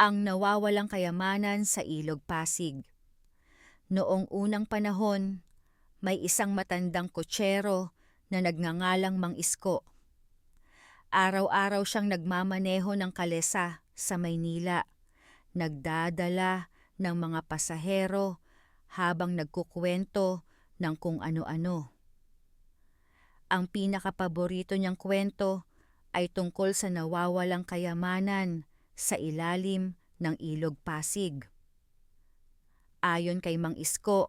ang nawawalang kayamanan sa Ilog Pasig. Noong unang panahon, may isang matandang kutsero na nagngangalang Mang Isko. Araw-araw siyang nagmamaneho ng kalesa sa Maynila, nagdadala ng mga pasahero habang nagkukwento ng kung ano-ano. Ang pinakapaborito niyang kwento ay tungkol sa nawawalang kayamanan sa ilalim ng ilog Pasig. Ayon kay Mang Isko,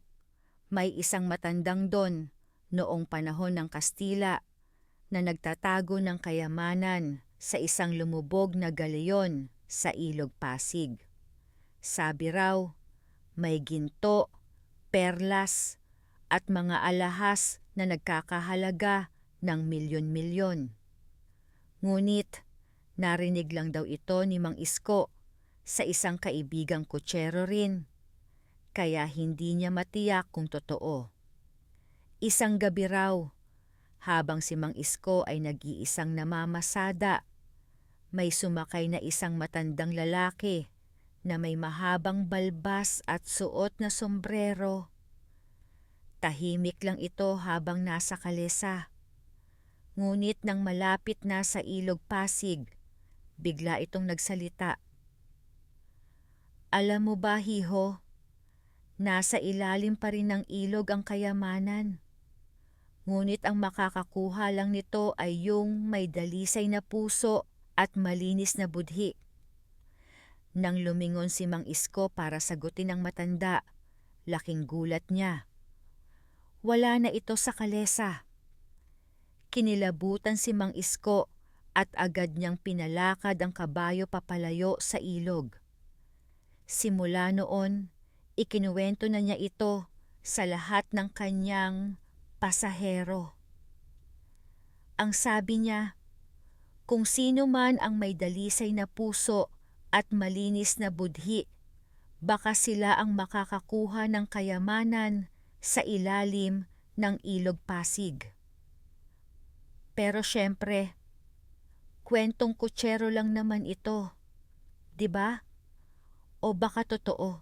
may isang matandang don noong panahon ng Kastila na nagtatago ng kayamanan sa isang lumubog na galeyon sa ilog Pasig. Sabi raw, may ginto, perlas, at mga alahas na nagkakahalaga ng milyon-milyon. Ngunit narinig lang daw ito ni Mang Isko sa isang kaibigang kutsero rin, kaya hindi niya matiyak kung totoo. Isang gabi raw, habang si Mang Isko ay nag-iisang namamasada, may sumakay na isang matandang lalaki na may mahabang balbas at suot na sombrero. Tahimik lang ito habang nasa kalesa. Ngunit nang malapit na sa ilog Pasig, bigla itong nagsalita. Alam mo ba, Hiho, nasa ilalim pa rin ng ilog ang kayamanan. Ngunit ang makakakuha lang nito ay yung may dalisay na puso at malinis na budhi. Nang lumingon si Mang Isko para sagutin ang matanda, laking gulat niya. Wala na ito sa kalesa. Kinilabutan si Mang Isko at agad niyang pinalakad ang kabayo papalayo sa ilog. Simula noon, ikinuwento na niya ito sa lahat ng kanyang pasahero. Ang sabi niya, kung sino man ang may dalisay na puso at malinis na budhi, baka sila ang makakakuha ng kayamanan sa ilalim ng ilog Pasig. Pero syempre, kwentong kutsero lang naman ito, 'di ba? O baka totoo?